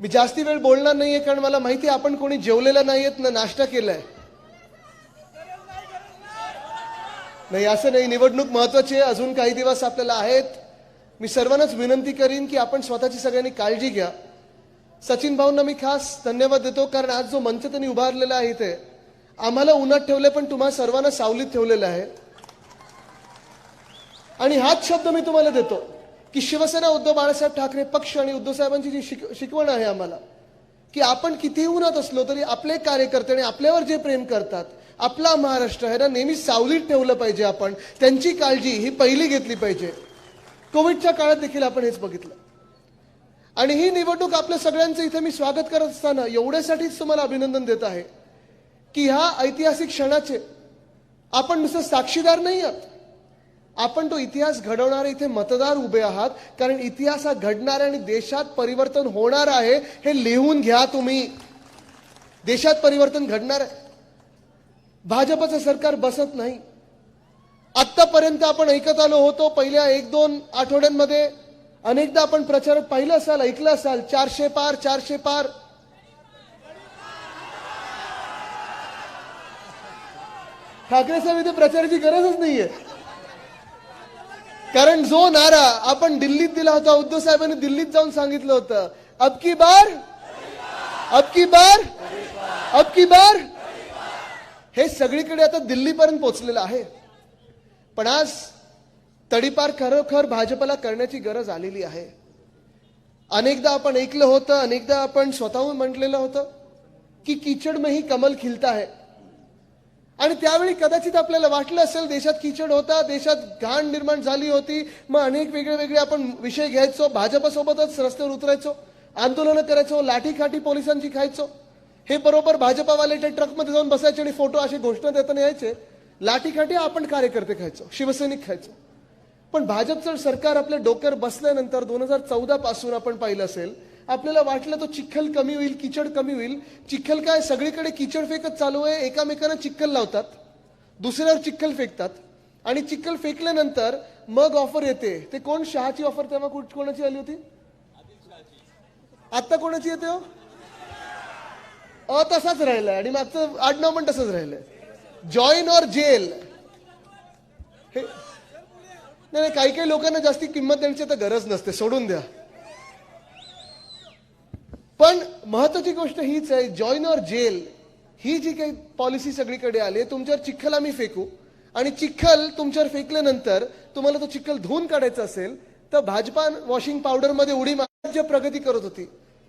मी जास्ती वेळ बोलणार नाहीये कारण मला माहिती आहे आपण कोणी जेवलेलं नाहीयेत ना नाश्ता केलाय. नाही असं नाही. निवडणूक महत्वाची आहे. अजून काही दिवस आपल्याला आहेत. मी सर्वांनाच विनंती करीन की आपण स्वतःची सगळ्यांनी काळजी घ्या. सचिन भाऊंना मी खास धन्यवाद देतो कारण आज जो मंच त्यांनी उभारलेला आहे इथे आम्हाला उन्हात ठेवले पण तुम्हा सर्वांना सावलीत ठेवलेलं आहे. आणि हाच शब्द मी तुम्हाला देतो. की शिवसेना उद्धव बाळासाहेब ठाकरे पक्ष आणि उद्धव साहेबांची जी शिक शिकवण आहे आम्हाला की आपण कितीही उन्हात असलो तरी आपले कार्यकर्ते आणि आपल्यावर जे प्रेम करतात आपला महाराष्ट्र आहे ना नेहमी सावलीत ठेवलं पाहिजे आपण त्यांची काळजी ही पहिली घेतली पाहिजे. कोविडच्या काळात देखील आपण हेच बघितलं. आणि ही निवडणूक आपल्या सगळ्यांचं इथे मी स्वागत करत असताना एवढ्यासाठीच तुम्हाला अभिनंदन देत आहे की ह्या ऐतिहासिक क्षणाचे आपण नुसतं साक्षीदार नाही आहात आपण तो इतिहास घडवणारे इथे मतदार उभे आहात कारण इतिहास हा घडणार आहे आणि देशात परिवर्तन होणार आहे हे लिहून घ्या तुम्ही. देशात परिवर्तन घडणार आहे. भाजपचं सरकार बसत नाही. आत्तापर्यंत आपण ऐकत आलो होतो पहिल्या एक दोन आठवड्यांमध्ये अनेकदा आपण प्रचार पाहिलं असाल ऐकलं असाल चारशे पार चारशे पार. ठाकरे साहेब इथे प्रचाराची गरजच नाहीये. कारण जो नारा आपण दिल्लीत दिला होता उद्धव साहेबांनी दिल्लीत जाऊन सांगितलं होतं. अब की बार? अब की बार? अब की बार? हे सगळीकडे आता दिल्लीपर्यंत पोहोचलेलं आहे. पण आज तडीपार खरोखर भाजपला करण्याची गरज आलेली आहे. अनेकदा आपण ऐकलं होतं अनेकदा आपण स्वतःहून म्हटलेलं होतं की कीचड में ही कमल खिलता है. आणि त्यावेळी कदाचित आपल्याला वाटलं असेल देशात किचड होता देशात घाण निर्माण झाली होती मग अनेक वेगळे वेगळे आपण विषय घ्यायचो भाजपसोबतच रस्त्यावर उतरायचो आंदोलनं करायचो लाठीखाठी पोलिसांची खायचो. हे बरोबर भाजपावाले त्या ट्रकमध्ये जाऊन बसायचे आणि फोटो अशी घोषणा देताना यायचे लाठीखाठी आपण कार्यकर्ते खायचो शिवसैनिक खायचो. पण भाजपचं सरकार आपल्या डोक्यावर बसल्यानंतर दोन हजार चौदा पासून आपण पाहिलं असेल आपल्याला वाटलं तो चिखल कमी होईल किचड कमी होईल. चिखल काय? सगळीकडे किचड फेकत चालू आहे एकामेकांना चिखल लावतात. दुसऱ्यावर चिखल फेकतात. आणि चिखल फेकल्यानंतर मग ऑफर येते. ते कोण? शहाची ऑफर तेव्हा कोणाची आली होती? आता कोणाची येते हो? अ तसाच राहिलाय. आणि मागचं आडनाव पण तसंच राहिलंय. जॉईन ऑर जेल हे नाही नाही, काही काही लोकांना जास्ती किंमत देण्याची आता गरज नसते. सोडून द्या. पण महत्वाची गोष्ट हीच आहे जॉईन ऑर जेल ही जी काही पॉलिसी सगळीकडे आली आहे, तुमच्यावर चिखल आम्ही फेकू. आणि चिखल तुमच्यावर फेकल्यानंतर तुम्हाला तो चिखल धुवून काढायचा असेल तर भाजपा वॉशिंग पावडरमध्ये उडी मारण्याची जे प्रगती करत होती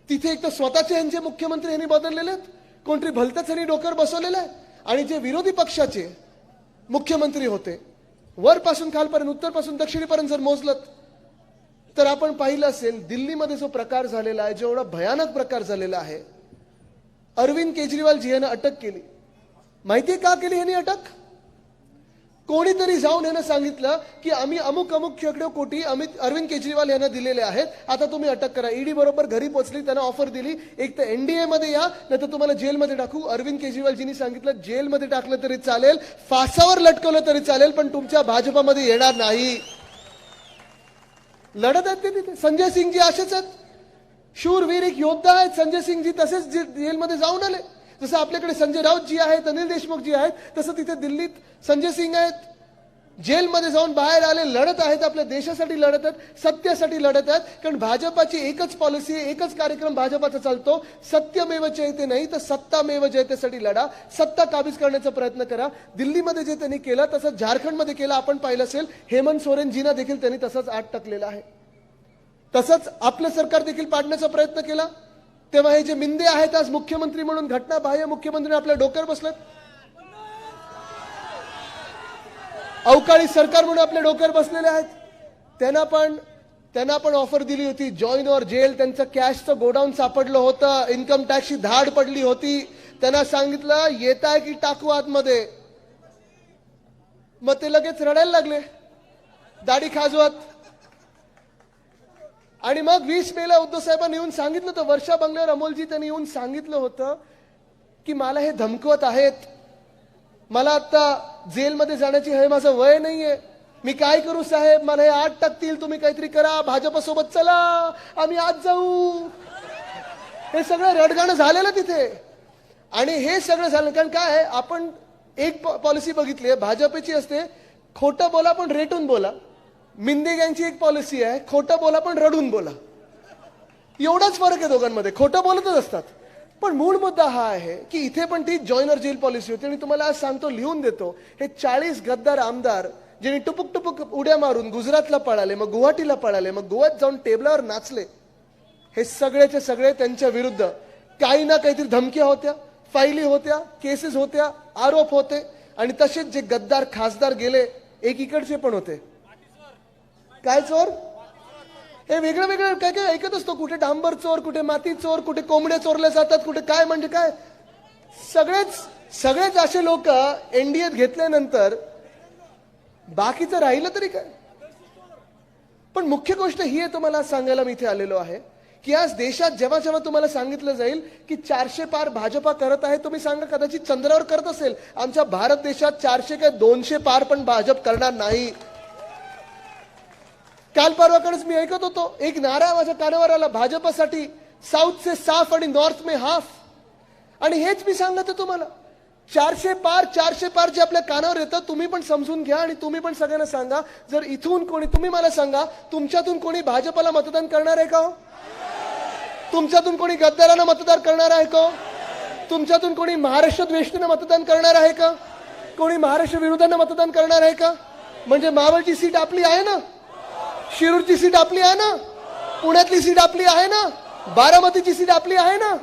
तिथे एक तर स्वतःचे यांचे मुख्यमंत्री यांनी बदललेले आहेत कोणतरी भलतच यांनी डोक्यावर बसवलेलं आहे आणि जे विरोधी पक्षाचे मुख्यमंत्री होते वरपासून खालपर्यंत उत्तरपासून दक्षिणेपर्यंत जर मोजलं तर आपण पाहिलं असेल दिल्लीमध्ये जो प्रकार झालेला आहे जेवढा भयानक प्रकार झालेला आहे अरविंद केजरीवाल जी यांना अटक केली. माहिती का केली यांनी अटक? कोणीतरी जाऊन यांना सांगितलं की आम्ही अमुक अमुक शेकडो कोटी अमित अरविंद केजरीवाल यांना दिलेले आहेत आता तुम्ही अटक करा. ईडी बरोबर घरी पोहोचली त्यांना ऑफर दिली एक तर एनडीए मध्ये या नाही तर तुम्हाला जेलमध्ये टाकू. अरविंद केजरीवालजींनी सांगितलं जेलमध्ये टाकलं तरी चालेल फासावर लटकवलं तरी चालेल पण तुमच्या भाजपामध्ये येणार नाही. लढत आहेत ते तिथे. संजय सिंगजी असेच आहेत. शूरवीर एक योद्धा आहेत. संजय सिंगजी तसेच जे- जेलमध्ये जाऊन आले. जसं आपल्याकडे संजय राऊत जी आहेत अनिल देशमुख जी आहेत तसं तिथे दिल्लीत संजय सिंग आहेत. जेलमध्ये जाऊन बाहेर आले लढत आहेत आपल्या देशासाठी लढत आहेत सत्यासाठी लढत आहेत. कारण भाजपाची एकच पॉलिसी एकच कार्यक्रम भाजपाचा चालतो. सत्यमेव जयते नाही तर सत्तामेव जयतेसाठी लढा. सत्ता काबीज करण्याचा प्रयत्न करा. दिल्लीमध्ये जे त्यांनी केलं तसंच झारखंडमध्ये केलं आपण पाहिलं असेल हेमंत सोरेनजीना देखील त्यांनी तसंच आत टाकलेला आहे. तसंच आपलं सरकार देखील पाडण्याचा प्रयत्न केला. तेव्हा हे जे मिंदे आहेत आज मुख्यमंत्री म्हणून घटना बाह्य मुख्यमंत्री आपल्या डोक्यावर बसलेत. अवकाळी सरकार म्हणून आपल्या डोक्यावर बसलेले आहेत. त्यांना पण त्यांना पण ऑफर दिली होती. जॉईन ऑर जेल त्यांचं कॅशचं गोडाऊन सापडलं होतं. इन्कम टॅक्सची धाड पडली होती. त्यांना सांगितलं येत आहे की टाकू आतमध्ये? मग ते लगेच रडायला लागले. दाढी खाजवत. आणि मग वीस मेला उद्धव साहेबांनी येऊन सांगितलं होतं. वर्षा बंगल्यावर अमोलजी त्यांनी येऊन सांगितलं होतं की मला हे धमकवत आहेत. मला आता जेलमध्ये जाण्याची हे माझं वय नाहीये. मी काय करू साहेब? मला हे आठ टाकतील. तुम्ही काहीतरी करा. भाजपसोबत चला. आम्ही आज जाऊ. हे सगळं रडगाणं झालेलं तिथे. आणि हे सगळं झालं. कारण काय आहे? आपण एक पॉलिसी बघितली आहे. भाजपची असते. खोटं बोला पण रेटून बोला. मिंदे गँगची एक पॉलिसी आहे. खोटं बोला पण रडून बोला. एवढाच फरक आहे दोघांमध्ये. खोटं बोलतच असतात. पण मूळ मुद्दा हा आहे की इथे पण ती जॉईनर जेल पॉलिसी होती आणि तुम्हाला आज सांगतो लिहून देतो. हे चाळीस गद्दार आमदार ज्यांनी टुपुक टुपुक उड्या मारून गुजरातला पळाले मग गुवाहाटीला पळाले मग गोव्यात जाऊन टेबलावर नाचले. हे सगळेचे सगळे त्यांच्या विरुद्ध. काही ना काहीतरी धमक्या होत्या फाईली होत्या केसेस होत्या आरोप होते. आणि तसेच जे गद्दार खासदार गेले एकीकडचे पण होते. काय चोर? हे वेगळं वेगळं. काय काय ऐकत असतो? कुठे डांबर चोर कुठे माती चोर कुठे कोंबडे चोरले जातात कुठे काय म्हणजे काय? सगळेच सगळेच असे लोक एनडीएत घेतल्यानंतर बाकीचं राहिलं तरी काय? पण मुख्य गोष्ट ही आहे तुम्हाला सांगायला मी इथे आलेलो आहे की आज देशात जेव्हा जेव्हा तुम्हाला सांगितलं जाईल की चारशे पार भाजपा करत आहे तुम्ही सांगा कदाचित चंद्रावर करत असेल. आमच्या भारत देशात चारशे काय दोनशे पार पण भाजप करणार नाही. काल परवाकडेच मी ऐकत होतो एक नारा माझ्या कानावर आला भाजपसाठी साऊथ से साफ आणि नॉर्थ मे हाफ आणि हेच मी सांगत तुम्हाला चारशे पार चारशे पार जे आपल्या कानावर येतं तुम्ही पण समजून घ्या आणि तुम्ही पण सगळ्यांना सांगा जर इथून कोणी तुम्ही मला सांगा तुमच्यातून कोणी भाजपला मतदान करणार आहे का हो? तुमच्यातून कोणी गद्दारांना मतदान करणार आहे का हो? तुमच्यातून कोणी महाराष्ट्र द्वेष्टीनं मतदान करणार आहे का? कोणी महाराष्ट्र विरोधानं मतदान करणार आहे का? म्हणजे मावळची सीट आपली आहे ना? शिरूरची सीट आपली आहे ना? पुण्यातली सीट आपली आहे ना? बारामतीची सीट आपली आहे ना?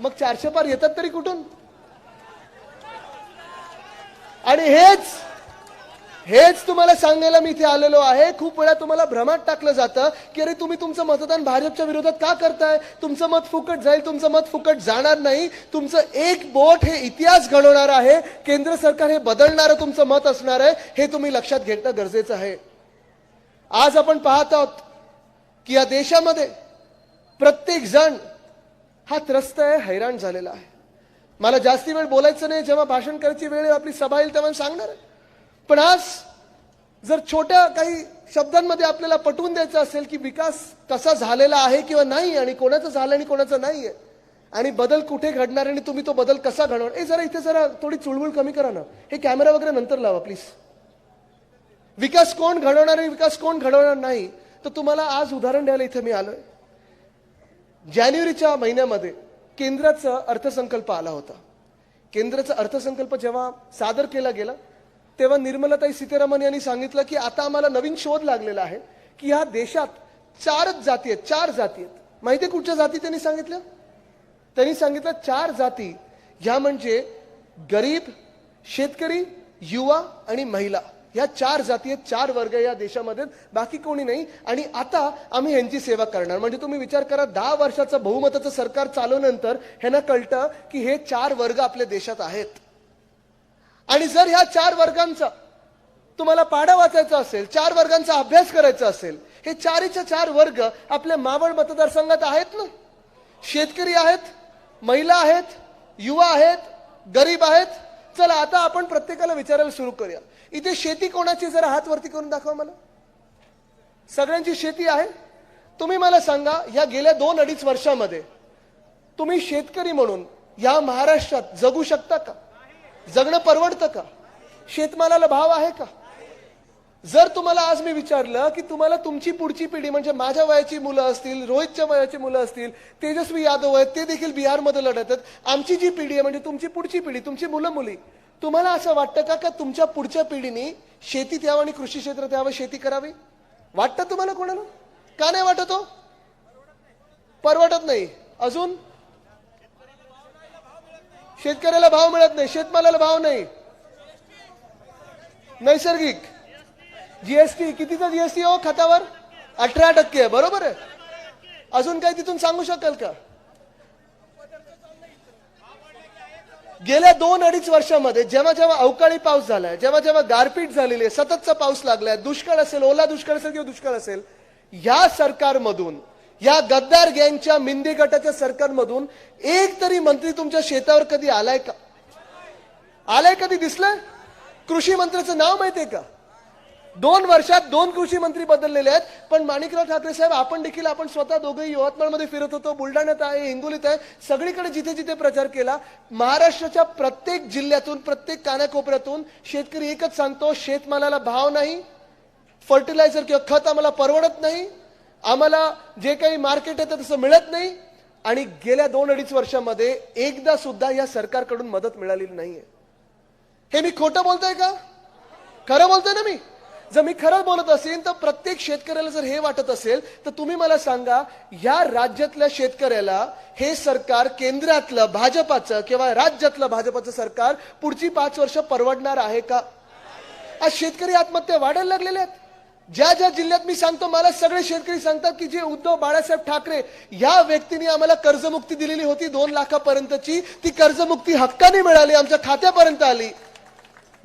मग चारशे पार येतात तरी कुठून? आणि हेच हेच तुम्हाला सांगायला मी इथे आलेलो आहे. खूप वेळा तुम्हाला भ्रमात टाकलं जातं की अरे तुम्ही तुमचं मतदान भाजपच्या विरोधात का करताय? तुमचं मत फुकट जाईल तुमचं मत फुकट जाणार नाही. तुमचं एक बोट हे इतिहास घडवणार आहे. केंद्र सरकार हे बदलणारं तुमचं मत असणार आहे. हे तुम्ही लक्षात घेणं गरजेचं आहे. आज आपण पाहत आहोत की या देशामध्ये प्रत्येक जण हा त्रस्त आहे हैराण झालेला आहे. मला जास्ती वेळ बोलायचं नाही जेव्हा भाषण करायची वेळ आपली सभा येईल तेव्हा सांगणार आहे. पण आज जर छोट्या काही शब्दांमध्ये आपल्याला पटवून द्यायचं असेल की विकास कसा झालेला आहे किंवा नाही आणि कोणाचं झालं आणि कोणाचं नाहीये आणि बदल कुठे घडणार आणि तुम्ही तो बदल कसा घडवणार हे जरा इथे जरा थोडी चुळबुळ कमी करा ना. हे कॅमेरा वगैरे नंतर लावा प्लीज. विकास कोण घडवणार आणि विकास कोण घडवणार नाही तर तुम्हाला आज उदाहरण द्यायला इथे मी आलोय. जानेवारीच्या महिन्यामध्ये केंद्राचा अर्थसंकल्प आला होता. केंद्राचा अर्थसंकल्प जेव्हा सादर केला गेला तेव्हा निर्मलाताई सीतारामन यांनी सांगितलं की आता आम्हाला नवीन शोध लागलेला आहे की ह्या देशात चारच जाती आहेत चार जाती आहेत. माहिती आहे कुठच्या जाती त्यांनी सांगितल्या? त्यांनी सांगितलं चार जाती ह्या म्हणजे गरीब शेतकरी युवा आणि महिला. ह्या चार जाती आहेत चार वर्ग या देशामध्ये बाकी कोणी नाही. आणि आता आम्ही ह्यांची सेवा करणार. म्हणजे तुम्ही विचार करा दहा वर्षाचं बहुमताचं सरकार चालवल्यानंतर ह्यांना कळतं की हे चार वर्ग आपल्या देशात आहेत. आणि जर ह्या चार वर्गांचा तुम्हाला पाडा वाचायचा असेल चार वर्गांचा अभ्यास करायचा असेल हे चारीच्या चार वर्ग आपल्या मावळ मतदारसंघात आहेत ना? शेतकरी आहेत महिला आहेत युवा आहेत गरीब आहेत. चला आता आपण प्रत्येकाला विचारायला सुरू करूया. इथे शेती कोणाची? जरा हात वरती करून दाखवा मला. सगळ्यांची शेती आहे. तुम्ही मला सांगा या गेल्या दोन अडीच वर्षामध्ये तुम्ही शेतकरी म्हणून या महाराष्ट्रात जगू शकता का? जगणं परवडतं का? शेतमालाला भाव आहे का? जर तुम्हाला आज मी विचारलं की तुम्हाला तुमची पुढची पिढी म्हणजे माझ्या वयाची मुलं असतील रोहितच्या वयाची मुलं असतील तेजस्वी यादव आहेत ते देखील बिहारमध्ये लढत आहेत. आमची जी पिढी आहे म्हणजे तुमची पुढची पिढी तुमची मुलं मुली तुम्हाला असं वाटतं का का तुमच्या पुढच्या पिढीने शेतीत यावं आणि कृषी क्षेत्रात यावं शेती करावी? वाटतं तुम्हाला कोणाला? का नाही वाटत हो? परवडत नाही. अजून? शेतकऱ्याला भाव मिळत नाही शेतमालाला भाव नाही. नैसर्गिक. जीएसटी कितीचा जीएसटी हो खतावर? अठरा टक्के आहे बरोबर आहे. अजून काही तिथून सांगू शकाल का? गेल्या दोन अडीच वर्षामध्ये जेव्हा जेव्हा अवकाळी पाऊस झालाय जेव्हा जेव्हा गारपीट झालेली आहे सततचा पाऊस लागलाय दुष्काळ असेल ओला दुष्काळ असेल किंवा दुष्काळ असेल या सरकारमधून या गद्दार गँगच्या मिंदी गटाच्या सरकारमधून एक तरी मंत्री तुमच्या शेतावर कधी आलाय का? आलाय कधी? दिसलंय? कृषी मंत्र्याचं नाव माहितीये का? दोन वर्षात दोन कृषी मंत्री बदललेले आहेत. पण माणिकराव ठाकरे साहेब आपण देखील आपण स्वतः दोघे यवतमाळमध्ये फिरत होतो. बुलढाण्यात आहे हिंगोलीत आहे. सगळीकडे जिथे जिथे प्रचार केला महाराष्ट्राच्या प्रत्येक जिल्ह्यातून प्रत्येक कानाकोपऱ्यातून शेतकरी एकच सांगतो शेतमालाला भाव नाही फर्टिलायझर किंवा खत आम्हाला परवडत नाही आम्हाला जे काही मार्केट आहे तसं मिळत नाही. आणि गेल्या दोन अडीच वर्षामध्ये एकदा सुद्धा या सरकारकडून मदत मिळालेली नाहीये. हे मी खोटं बोलतोय का? खरं बोलतोय ना मी? जर मी खरं बोलत असेल तर प्रत्येक शेतकऱ्याला जर हे वाटत असेल तर तुम्ही मला सांगा या राज्यातल्या शेतकऱ्याला हे सरकार केंद्रातलं भाजपाचं किंवा राज्यातलं भाजपाचं सरकार पुढची पाच वर्ष परवडणार आहे का? आज शेतकरी आत्महत्या वाढायला लागलेल्या आहेत. ज्या ज्या जिल्ह्यात मी सांगतो मला सगळे शेतकरी सांगतात की जे उद्धव बाळासाहेब ठाकरे या व्यक्तीने आम्हाला कर्जमुक्ती दिलेली होती दोन लाखापर्यंतची. ती कर्जमुक्ती हक्काने मिळाली आमच्या खात्यापर्यंत आली.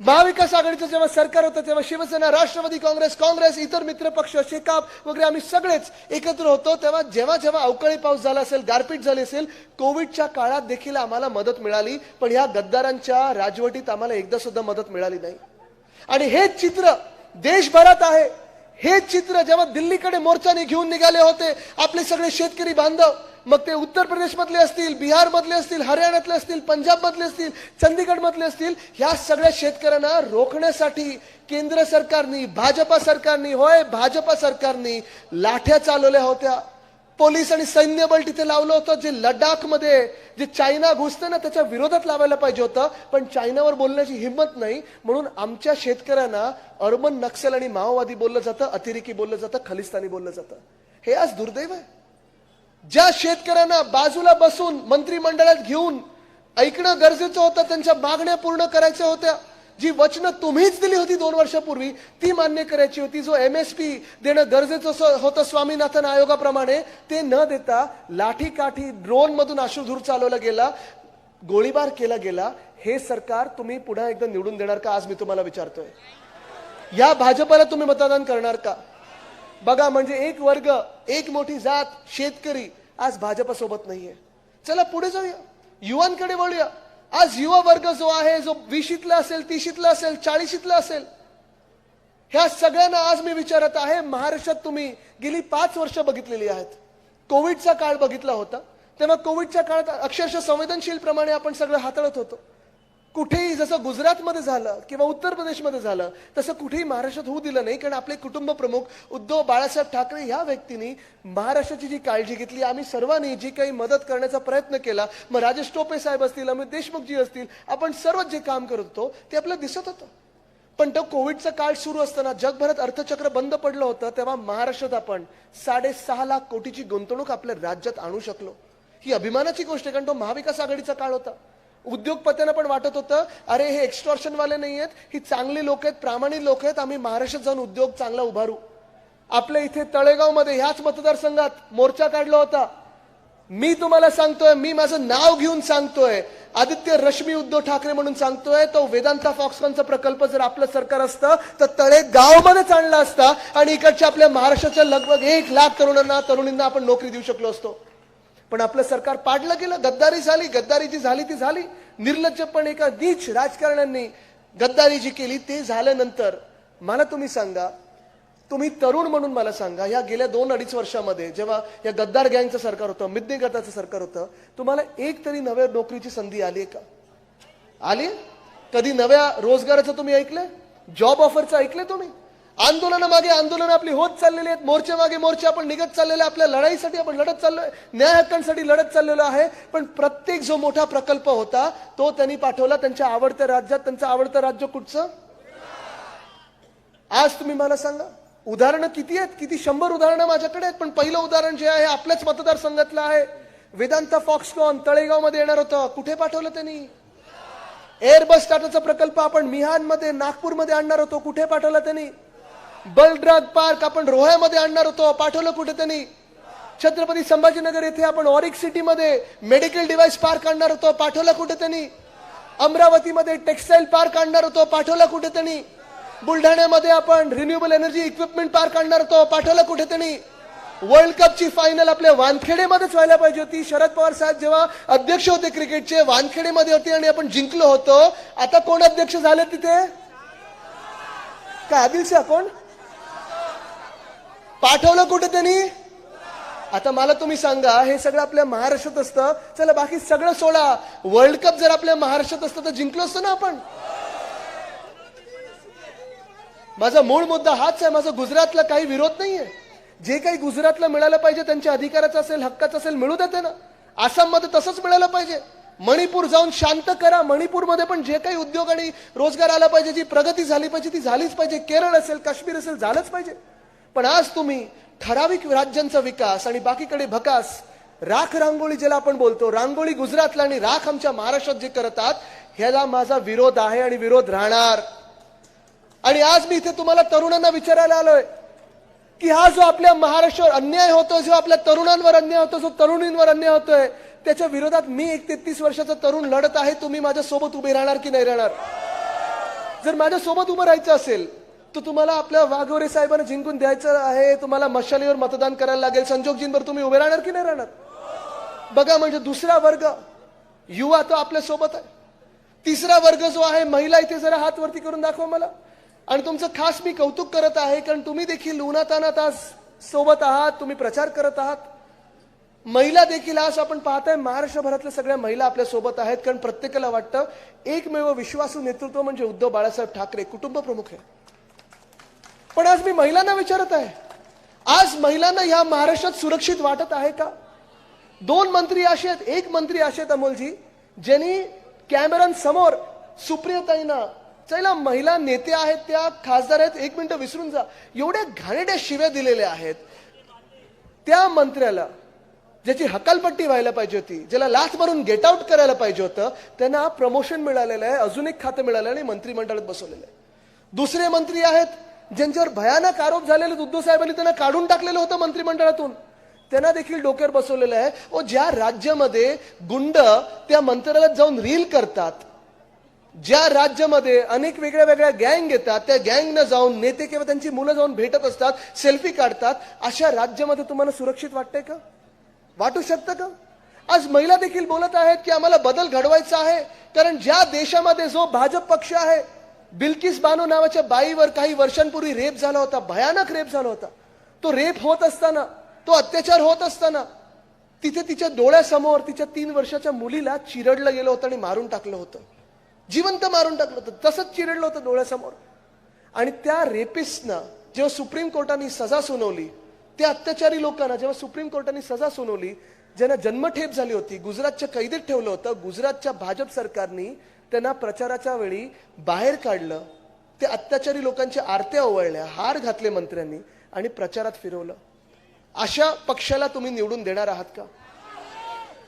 महाविकास आघाडीचं जेव्हा सरकार होतं तेव्हा शिवसेना राष्ट्रवादी काँग्रेस काँग्रेस इतर मित्र पक्ष शेकाप वगैरे आम्ही सगळेच एकत्र होतो. तेव्हा जेव्हा जेव्हा अवकाळी पाऊस झाला असेल गारपीट झाली असेल कोविडच्या काळात देखील आम्हाला मदत मिळाली. पण ह्या गद्दारांच्या राजवटीत आम्हाला एकदा सुद्धा मदत मिळाली नाही. आणि हेच चित्र देशभरात आहे. हे चित्र जेव्हा दिल्लीकडे मोर्चाने घेऊन निघाले होते आपले सगळे शेतकरी बांधव मग ते उत्तर प्रदेश मधले असतील बिहार मधले असतील हरियाणातले असतील पंजाब मधले असतील चंदीगड मधले असतील ह्या सगळ्या शेतकऱ्यांना रोखण्यासाठी केंद्र सरकारनी भाजपा सरकारनी होय भाजपा सरकारनी लाठ्या चालवल्या होत्या. पोलीस आणि सैन्य बल तिथे लावलं होतं. जे लडाखमध्ये जे चायना घुसतं ना त्याच्या विरोधात लावायला पाहिजे होतं. पण चायनावर बोलण्याची हिंमत नाही. म्हणून आमच्या शेतकऱ्यांना अर्बन नक्षल आणि माओवादी बोललं जातं अतिरेकी बोललं जातं खलिस्तानी बोललं जातं. हे आज दुर्दैव आहे. ज्या शेतकऱ्यांना बाजूला बसून मंत्रिमंडळात घेऊन ऐकणं गरजेचं होतं त्यांच्या मागण्या पूर्ण करायच्या होत्या जी वचनं तुम्हीच दिली होती दोन वर्षापूर्वी ती मान्य करायची होती. जो एम एस पी देणं गरजेचं होतं स्वामीनाथन आयोगाप्रमाणे ते न देता लाठी काठी ड्रोन मधून अश्रुधूर चालवला गेला गोळीबार केला गेला. हे सरकार तुम्ही पुन्हा एकदा निवडून देणार का आज मी तुम्हाला विचारतोय? या भाजपाला तुम्ही मतदान करणार का? बघा म्हणजे एक वर्ग एक मोठी जात शेतकरी आज भाजपासोबत नाहीये. चला पुढे जाऊया. युवांकडे वळूया. आज युवा वर्ग जो आहे जो विशीतला असेल तीशीतला असेल चाळीशीतला असेल ह्या सगळ्यांना आज मी विचारत आहे महाराष्ट्रात तुम्ही गेली पाच वर्ष बघितलेली आहेत. कोविडचा काळ बघितला होता. तेव्हा कोविडच्या काळात अक्षरशः संवेदनशील प्रमाणे आपण सगळं हाताळत होतो. कुठेही जसं गुजरातमध्ये झालं किंवा उत्तर प्रदेशमध्ये झालं तसं कुठेही महाराष्ट्रात होऊ दिलं नाही. कारण आपले कुटुंब प्रमुख उद्धव बाळासाहेब ठाकरे ह्या व्यक्तींनी महाराष्ट्राची जी काळजी घेतली आम्ही सर्वांनी जी काही मदत करण्याचा प्रयत्न केला मग राजेश टोपे साहेब असतील अमित देशमुख जी असतील आपण सर्वच जे काम करत होतो ते आपल्याला दिसत होतं. पण तो कोविडचा काळ सुरू असताना जगभरात अर्थचक्र बंद पडलं होतं तेव्हा महाराष्ट्रात आपण साडेसहा लाख कोटीची गुंतवणूक आपल्या राज्यात आणू शकलो. ही अभिमानाची गोष्ट आहे कारण तो महाविकास आघाडीचा काळ होता. उद्योगपत्यांना पण वाटत होतं अरे हे एक्स्टॉर्शनवाले नाही आहेत ही चांगली लोक आहेत प्रामाणिक लोक आहेत आम्ही महाराष्ट्रात जाऊन उद्योग चांगला उभारू. आपल्या इथे तळेगावमध्ये ह्याच मतदारसंघात मोर्चा काढला होता. मी तुम्हाला सांगतोय मी माझं नाव घेऊन सांगतोय आदित्य रश्मी उद्धव ठाकरे म्हणून सांगतोय तो वेदांता फॉक्सकॉनचा प्रकल्प जर आपलं सरकार असतं तर तळे गावमध्येच आणला असता आणि इकडच्या आपल्या महाराष्ट्राच्या लगभग एक लाख तरुणांना तरुणींना आपण नोकरी देऊ शकलो असतो. पण आपलं सरकार पाडलं गेलं गद्दारी झाली गद्दारी जी झाली ती झाली. निर्लज्जपणे एका नीच राजकारण्यांनी गद्दारी जी केली ते झाल्यानंतर मला तुम्ही सांगा तुम्ही तरुण म्हणून मला सांगा या गेल्या दोन अडीच वर्षामध्ये जेव्हा या गद्दार गँगचं सरकार होतं मिद्दे गटाचं सरकार होतं तुम्हाला एक तरी नव्या नोकरीची संधी आली का? आली कधी नव्या रोजगाराचं तुम्ही ऐकलं जॉब ऑफरचं ऐकलं तुम्ही? आंदोलनामागे आंदोलन आपली होत चाललेली आहेत. मोर्चे मागे मोर्चे आपण निघत चाललेले आपल्या लढाईसाठी आपण लढत चाललोय. न्याय हक्कांसाठी लढत चाललेलो आहे. पण प्रत्येक जो मोठा प्रकल्प होता तो त्यांनी पाठवला त्यांच्या आवडत्या राज्यात. त्यांचं आवडतं राज्य कुठचं? आज तुम्ही मला सांगा उदाहरणं किती आहेत? किती शंभर उदाहरणं माझ्याकडे आहेत. पण पहिलं उदाहरण जे आहे आपल्याच मतदारसंघातलं आहे. वेदांता फॉक्सकॉन तळेगावमध्ये येणार होतं. कुठे पाठवलं त्यांनी? एअरबस टाटाचा प्रकल्प आपण मिहानमध्ये नागपूरमध्ये आणणार होतो. कुठे पाठवला त्यांनी? बलड्राग पार्क आपण रोह्यामध्ये आणणार होतो. पाठवलं कुठे त्यांनी? छत्रपती संभाजीनगर येथे आपण ऑरिक सिटीमध्ये मेडिकल डिव्हाइस पार्क आणणार होतो. पाठवलं कुठे त्यांनी? अमरावतीमध्ये टेक्सटाईल पार्क आणणार होतो. पाठवलं कुठे त्यांनी? बुलढाण्यामध्ये आपण रिन्युएबल एनर्जी इक्विपमेंट पार्क आणणार होतो. पाठवलं कुठे त्यांनी? वर्ल्ड कपची फायनल आपल्या वानखेडेमध्येच व्हायला पाहिजे होती. शरद पवार साहेब जेव्हा अध्यक्ष होते क्रिकेटचे वानखेडेमध्ये होते आणि आपण जिंकलो होतो. आता कोण अध्यक्ष झाले तिथे? काय आदिल शाह कोण? पाठवलं कुठे त्यांनी? आता मला तुम्ही सांगा हे सगळं आपल्या महाराष्ट्रात असतं. चला बाकी सगळं सोडा. वर्ल्ड कप जर आपल्या महाराष्ट्रात असतं तर जिंकलो असतो ना आपण. माझा मूळ मुद्दा हाच आहे माझा गुजरातला काही विरोध नाहीये. जे काही गुजरातला मिळालं पाहिजे त्यांच्या अधिकाराचं असेल हक्काचं असेल मिळू देते ना. आसाममध्ये तसंच मिळालं पाहिजे. मणिपूर जाऊन शांत करा. मणिपूरमध्ये पण जे काही उद्योग आणि रोजगार आला पाहिजे जी प्रगती झाली पाहिजे ती झालीच पाहिजे. केरळ असेल काश्मीर असेल झालंच पाहिजे. पण आज तुम्ही ठराविक राज्यांचा विकास आणि बाकीकडे भकास राख रांगोळी ज्याला आपण बोलतो रांगोळी गुजरातला आणि राख आमच्या महाराष्ट्रात जे करतात ह्याला माझा विरोध आहे आणि विरोध राहणार. आणि आज मी इथे तुम्हाला तरुणांना विचारायला आलोय की हा जो आपल्या महाराष्ट्रावर अन्याय होतो जो आपल्या तरुणांवर अन्याय होतो जो तरुणींवर अन्याय होतोय त्याच्या विरोधात मी एक तेहतीस वर्षाचा तरुण लढत आहे तुम्ही माझ्या सोबत उभे राहणार की नाही राहणार? जर माझ्या सोबत उभं राहायचं असेल तर तुम्हाला आपल्या वाघवरे साहेबांना जिंकून द्यायचं आहे. तुम्हाला मशालीवर मतदान करायला लागेल. संजोगजींवर तुम्ही उभे राहणार की नाही राहणार? बघा म्हणजे दुसरा वर्ग युवा तो आपल्यासोबत आहे. तिसरा वर्ग जो आहे महिला इथे जरा हात वरती करून दाखवा मला. आणि तुमचं खास मी कौतुक करत आहे कारण तुम्ही देखील उन्हातानात आज सोबत आहात तुम्ही प्रचार करत आहात. महिला देखील आज आपण पाहताय महाराष्ट्रभरातल्या सगळ्या महिला आपल्यासोबत आहेत. कारण प्रत्येकाला वाटतं एकमेव विश्वासू नेतृत्व म्हणजे उद्धव बाळासाहेब ठाकरे. कुटुंब प्रमुख आहे. पण आज मी महिलांना विचारत आहे. आज महिलांना ह्या महाराष्ट्रात सुरक्षित वाटत आहे का? दोन मंत्री असे आहेत एक मंत्री असे आहेत अमोलजी ज्यांनी कॅमेऱ्यांसमोर सुप्रियताईंना चला महिला नेते आहेत त्या खासदार आहेत एक मिनिट विसरून जा. एवढ्या घाणेड्या शिव्या दिलेल्या आहेत. त्या मंत्र्याला ज्याची हकालपट्टी व्हायला पाहिजे होती ज्याला लाच मारून गेट आउट करायला पाहिजे होतं त्यांना प्रमोशन मिळालेलं आहे अजून एक खातं मिळालं आणि मंत्रिमंडळात बसवलेलं आहे. दुसरे मंत्री आहेत ज्यांच्यावर भयानक आरोप झालेले उद्धव साहेबांनी त्यांना काढून टाकलेलं होतं मंत्रिमंडळातून. त्यांना देखील डोक्यावर बसवलेलं आहे. ओ ज्या राज्यामध्ये गुंड त्या मंत्र्याला जाऊन रील करतात ज्या राज्यामध्ये अनेक वेगळ्या वेगळ्या गँग येतात त्या गँगनं जाऊन नेते किंवा त्यांची मुलं जाऊन भेटत असतात सेल्फी काढतात अशा राज्यामध्ये तुम्हाला सुरक्षित वाटतंय का? वाटू शकतं का? आज महिला देखील बोलत आहेत की आम्हाला बदल घडवायचा आहे कारण ज्या देशामध्ये जो भाजप पक्ष आहे बिल्किस बानो नावाच्या बाईवर काही वर्षांपूर्वी रेप झाला होता भयानक रेप झाला होता. तो रेप होत असताना तो अत्याचार होत असताना तिथे तिच्या डोळ्यासमोर तिच्या तीन वर्षाच्या मुलीला चिरडलं गेलं होतं आणि मारून टाकलं होतं. जिवंत मारून टाकलं होतं. तसंच चिरडलं होतं डोळ्यासमोर. आणि त्या रेपिस्टना जेव्हा सुप्रीम कोर्टाने सजा सुनावली त्या अत्याचारी लोकांना जेव्हा सुप्रीम कोर्टाने सजा सुनावली ज्यांना जन्मठेप झाली होती गुजरातच्या कैदेत ठेवलं होतं गुजरातच्या भाजप सरकारनी त्यांना प्रचाराच्या वेळी बाहेर काढलं. ते अत्याचारी लोकांच्या आरत्या ओवळल्या हार घातले मंत्र्यांनी आणि प्रचारात फिरवलं. अशा पक्षाला तुम्ही निवडून देणार आहात का?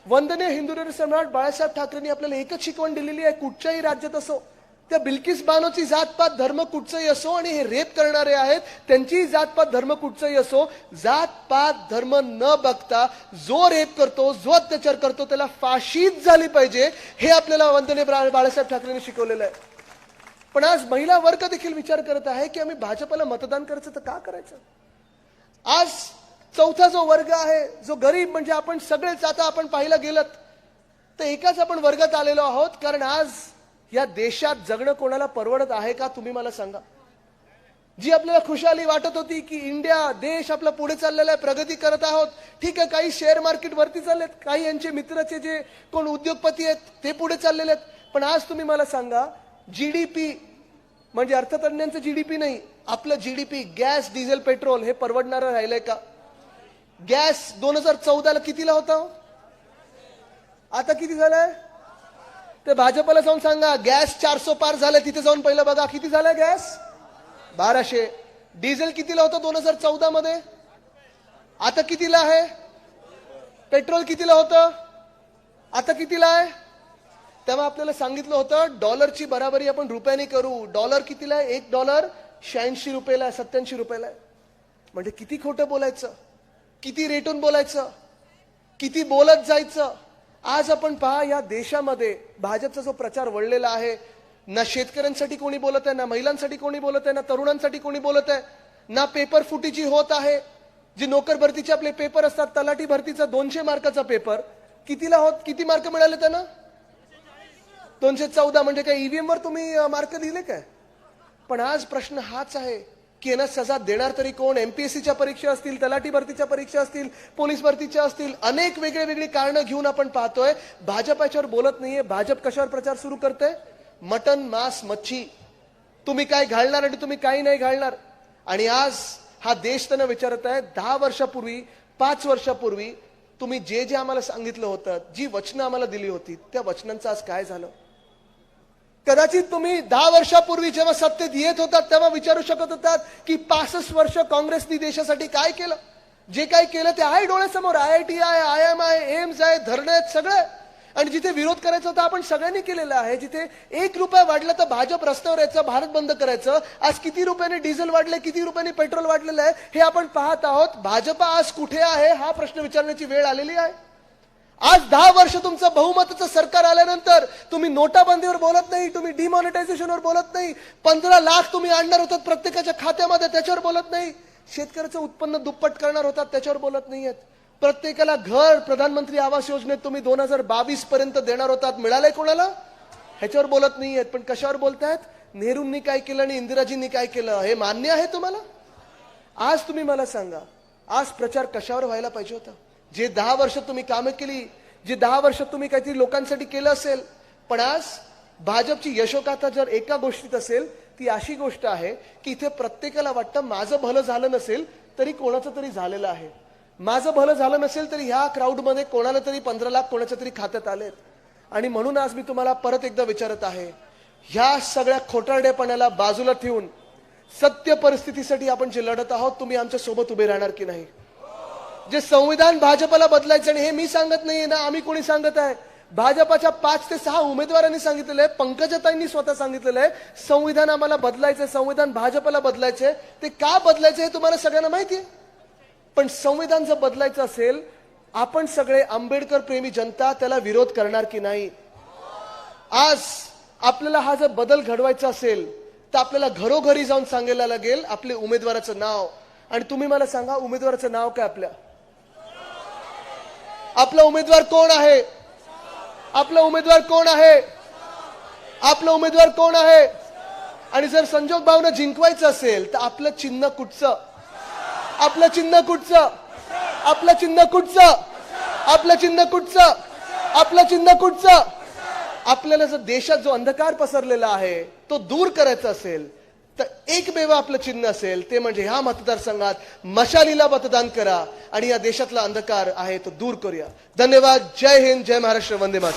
वंदनीय हिंदू सम्राट बाळासाहेब ठाकरेंनी आपल्याला एकच शिकवण दिलेली आहे कुठच्याही राज्यात असो. त्या बिल्किस बानोची जातपात धर्म कुठचंही असो आणि हे रेप करणारे आहेत त्यांचीही जातपात धर्म कुठचंही असो जातपात धर्म न बघता जो रेप करतो जो अत्याचार करतो त्याला फाशीच झाली पाहिजे हे आपल्याला वंदने बाळासाहेब ठाकरेंनी शिकवलेलं आहे. पण आज महिला वर्ग देखील विचार करत आहे की आम्ही भाजपला मतदान करायचं तर का करायचं? आज चौथा जो वर्ग आहे जो गरीब म्हणजे आपण सगळेच आता आपण पाहिलं गेलत तर एकाच आपण वर्गात आलेलो आहोत कारण आज या देशात जगणं कोणाला परवडत आहे का तुम्ही मला सांगा. जी आपल्याला खुशाली वाटत होती की इंडिया देश आपला पुढे चाललेला आहे प्रगती करत आहोत. ठीक आहे काही शेअर मार्केट वरती चाललेत काही यांचे मित्राचे जे कोण उद्योगपती आहेत ते पुढे चाललेले आहेत. पण आज तुम्ही मला सांगा जी डी पी म्हणजे अर्थतज्ञांचं जी डी पी नाही आपलं G D P gas diesel petrol हे परवडणारं राहिलंय का? गॅस दोन हजार चौदाला कितीला होता? आता किती झालाय? ते भाजपला जाऊन सांगा गॅस चारशे पार झालं तिथे जाऊन पहिलं बघा. किती झालाय गॅस? बाराशे. डिझेल कितीला होतं दोन हजार चौदा मध्ये? आता कितीला आहे? पेट्रोल कितीला होतं? आता कितीला आहे? तेव्हा आपल्याला सांगितलं होतं डॉलरची बराबरी आपण रुपयाने करू. डॉलर कितीला आहे? एक डॉलर शहाऐंशी रुपयाला आहे सत्याऐंशी रुपयाला आहे. म्हणजे किती खोटं बोलायचं? किती रेटून बोलायचं? किती बोलत जायचं? आज आपण पहा या देशामध्ये भाजपचा जो प्रचार वळलेला आहे ना शेतकऱ्यांसाठी कोणी बोलत आहे ना महिलांसाठी कोणी बोलत आहे ना तरुणांसाठी कोणी बोलत आहे ना पेपर फुटीची होत आहे जी नोकर भरतीचे आपले पेपर असतात तलाठी भरतीचा दोनशे मार्काचा पेपर कितीला होत किती मार्क मिळाले त्यांना? दोनशे चौदा म्हणजे काय ईव्हीएम वर तुम्ही मार्क दिले काय? पण आज प्रश्न हाच आहे की यांना सजा देणार तरी कोण? एमपीएससीच्या परीक्षा असतील तलाठी भरतीच्या परीक्षा असतील पोलीस भरतीच्या असतील अनेक वेगळे वेगळी कारणं घेऊन आपण पाहतोय. भाजप याच्यावर बोलत नाहीये. भाजप कशावर प्रचार सुरू करते मटन मांस मच्छी. तुम्ही काय घालणार आणि तुम्ही काही नाही घालणार. आणि आज हा देश त्यांना विचारत आहे दहा वर्षापूर्वी पाच वर्षापूर्वी तुम्ही जे जे आम्हाला सांगितलं होतं जी वचनं आम्हाला दिली होती त्या वचनांचं आज काय झालं? कदाचित तुम्ही दहा वर्षापूर्वी जेव्हा सत्तेत येत होतात तेव्हा विचारू शकत होतात की पासष्ट वर्ष काँग्रेसनी देशासाठी काय केलं? जे काही केलं ते आहे डोळ्यासमोर. आय आय टी आहे आय एम आहे एम्स आहे धरणं आहेत सगळं. आहे. आणि जिथे विरोध करायचा होता आपण सगळ्यांनी केलेला आहे. जिथे एक रुपया वाढला तर भाजप रस्त्यावर यायचं भारत बंद करायचं. आज किती रुपयाने डिझेल वाढले किती रुपयाने पेट्रोल वाढलेलं आहे हे आपण पाहत आहोत. भाजप आज कुठे आहे हा प्रश्न विचारण्याची वेळ आलेली आहे. आज दहा वर्ष तुमचं बहुमताचं सरकार आल्यानंतर तुम्ही नोटाबंदीवर बोलत नाही तुम्ही डिमॉनिटायझेशनवर बोलत नाही पंधरा लाख तुम्ही आणणार होतात प्रत्येकाच्या खात्यामध्ये त्याच्यावर बोलत नाही. शेतकऱ्याचं उत्पन्न दुप्पट करणार होतात त्याच्यावर बोलत नाहीयेत. प्रत्येकाला घर प्रधानमंत्री आवास योजनेत तुम्ही दोन हजार बावीस पर्यंत देणार होतात. मिळालंय कोणाला? ह्याच्यावर बोलत नाहीयेत. पण कशावर बोलतायत? नेहरूंनी काय केलं आणि इंदिराजींनी काय केलं? हे मान्य आहे तुम्हाला? आज तुम्ही मला सांगा आज प्रचार कशावर व्हायला पाहिजे होता? जे दहा वर्ष तुम्ही कामं केली जे दहा वर्ष तुम्ही काहीतरी लोकांसाठी केलं असेल पण आज भाजपची यशोगाथा जर एका गोष्टीत असेल ती अशी गोष्ट आहे की इथे प्रत्येकाला वाटतं माझं भलं झालं नसेल तरी कोणाचं तरी झालेलं आहे. माझं भलं झालं नसेल तरी ह्या क्राऊडमध्ये कोणाला तरी पंधरा लाख कोणाच्या तरी खात्यात आलेत. आणि म्हणून आज मी तुम्हाला परत एकदा विचारत आहे ह्या सगळ्या खोटारडेपणाला बाजूला ठेवून सत्य परिस्थितीसाठी आपण जे लढत आहोत तुम्ही आमच्यासोबत उभे राहणार की नाही? जे संविधान भाजपला बदलायचं आणि हे मी सांगत नाहीये ना आम्ही कोणी सांगत आहे? भाजपाच्या पाच ते सहा उमेदवारांनी सांगितलेलं आहे पंकजताईंनी स्वतः सांगितलेलं आहे संविधान आम्हाला बदलायचं संविधान भाजपला बदलायचे ते का बदलायचं हे तुम्हाला सगळ्यांना माहिती आहे? पण संविधान जर बदलायचं असेल आपण सगळे आंबेडकर प्रेमी जनता त्याला विरोध करणार की नाही? आज आपल्याला हा जर बदल घडवायचा असेल तर आपल्याला घरोघरी जाऊन सांगायला लागेल आपले उमेदवाराचं नाव. आणि तुम्ही मला सांगा उमेदवाराचं नाव काय आपल्या? आपला उमेदवार कोण आहे? आपला उमेदवार कोण आहे? आपला उमेदवार कोण आहे? आणि जर संजोग भावना जिंकवायचं असेल तर आपलं चिन्ह कुठचं? आपलं चिन्ह कुठचं? आपलं चिन्ह कुठचं? आपलं चिन्ह कुठचं? आपलं चिन्ह कुठचं? आपल्याला जर देशात जो अंधकार पसरलेला आहे तो दूर करायचा असेल तर एकमेव आपलं चिन्ह असेल ते म्हणजे ह्या मतदारसंघात मशालीला मतदान करा आणि या देशातला अंधकार आहे तो दूर करूया. धन्यवाद. जय हिंद. जय महाराष्ट्र. वंदे मातरम.